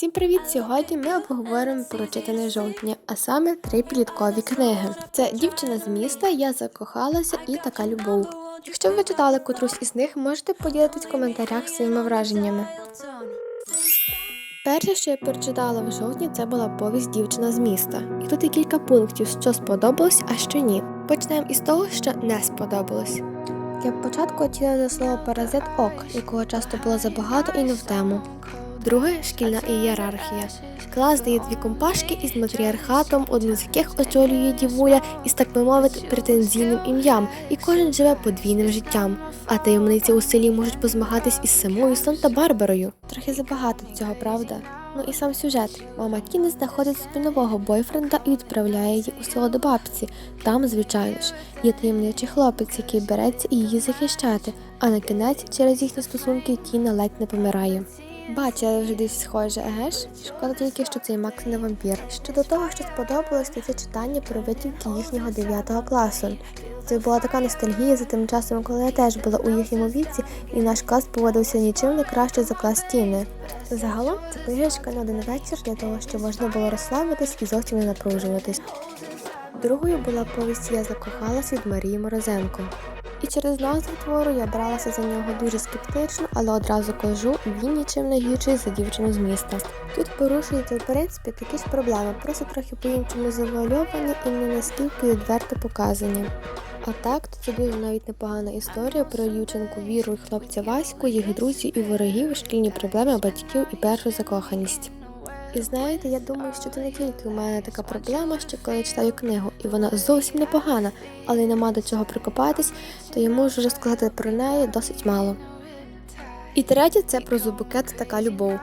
Всім привіт! Сьогодні ми обговоримо про читане жовтня, а саме три підліткові книги. Це дівчина з міста, я закохалася і така любов. Якщо ви читали котрусь із них, можете поділитись в коментарях своїми враженнями. Перше, що я прочитала в жовтні, це була повість дівчина з міста. І тут є кілька пунктів, що сподобалось, а що ні. Почнемо із того, що не сподобалось. Для початку оцінила за слово паразит ок, якого часто було забагато і не в тему. Друге шкільна ієрархія. Клас дає дві компашки із матріархатом, одну з яких очолює дівуля із, так би мовити, претензійним ім'ям, і кожен живе подвійним життям. А таємниці у селі можуть позмагатись із самою Санта-Барбарою. Трохи забагато цього, правда? Ну і сам сюжет. Мама Кіни знаходить собі нового бойфренда і відправляє її у село до бабці. Там, звичайно ж, є таємничий хлопець, який береться її захищати, а на кінець через їхні стосунки Тіна ледь не помирає. Бачила вже десь схоже, еге ж? Шкода тільки, що цей Макс не вампір. Щодо того, що сподобалось, то це читання про витівки їхнього 9 класу. Це була така ностальгія за тим часом, коли я теж була у їхньому віці, і наш клас поводився нічим не краще за клас Тіни. Загалом це книжечка на один вечір для того, щоб можна було розслабитись і зовсім не напружуватись. Другою була повість Я закохалась від Марії Морозенко. І через назву твору я бралася за нього дуже скептично, але одразу кажу, він нічим не гірший за дівчину з міста. Тут порушуються в принципі ж проблеми, просто трохи по-іншому завуальовані і не настільки відверто показані. А так, то це дуже навіть непогана історія про дівчинку Віру і хлопця Ваську, їх друзів і ворогів, шкільні проблеми батьків і першу закоханість. І знаєте, я думаю, що це не тільки у мене така проблема, що коли я читаю книгу, і вона зовсім непогана, але нема до чого прикопатись, то я можу розказати про неї досить мало. І третє це про зубукет така любов.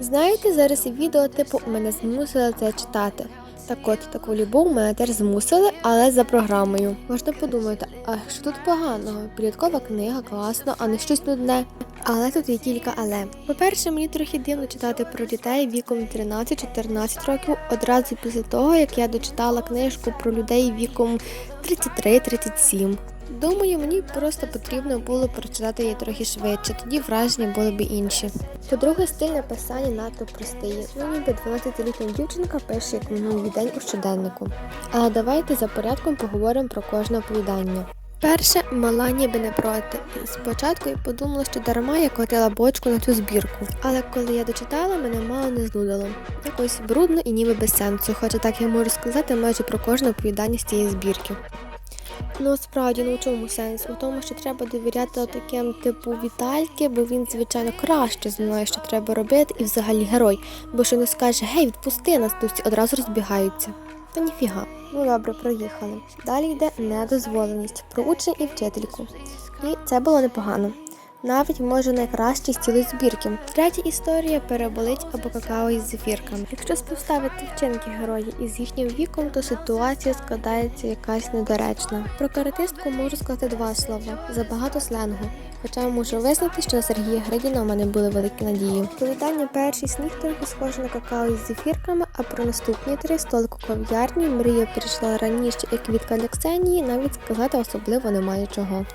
Знаєте, зараз і відео типу мене змусили це читати. Так от, таку любов мене теж змусили, але за програмою. Можна подумати, а що тут поганого? Підліткова книга, класно, а не щось нудне. Але тут є кілька але. По-перше, мені трохи дивно читати про дітей віком 13-14 років одразу після того, як я дочитала книжку про людей віком 33-37. Думаю, мені просто потрібно було прочитати її трохи швидше, тоді враження були б інші. По-друге, стиль написання надто простий. Ну, ніби 12-літня дівчинка пише як минув її день у щоденнику. Але давайте за порядком поговоримо про кожне оповідання. Перше, мала ніби не проти. Спочатку я подумала, що дарма я котила бочку на цю збірку. Але коли я дочитала, мене мало не знудило. Якось брудно і ніби без сенсу, хоча так я можу сказати майже про кожне оповідання з цієї збірки. Ну справді ну у чому сенс? У тому, що треба довіряти таким типу Вітальки, бо він, звичайно, краще знає, що треба робити, і взагалі герой. Бо що не скаже гей, відпусти нас, то всі одразу розбігаються. Та ніфіга. Ну добре, проїхали. Далі йде недозволеність про учня і вчительку. І це було непогано. Навіть може найкраще з цілої збірки. Третя історія переболить або какао із зефірками. Якщо співставити вчинки героїв із їхнім віком, то ситуація складається якась недоречна. Про каратистку можу сказати два слова забагато сленгу. Хоча можу визнати, що на Сергія Гридіна у мене були великі надії. Повідання перший сніг трохи схоже на какао із зефірками, а про наступні три столик у кав'ярні Мрія прийшла раніше, як для Ксенії, навіть сказати особливо немає чого.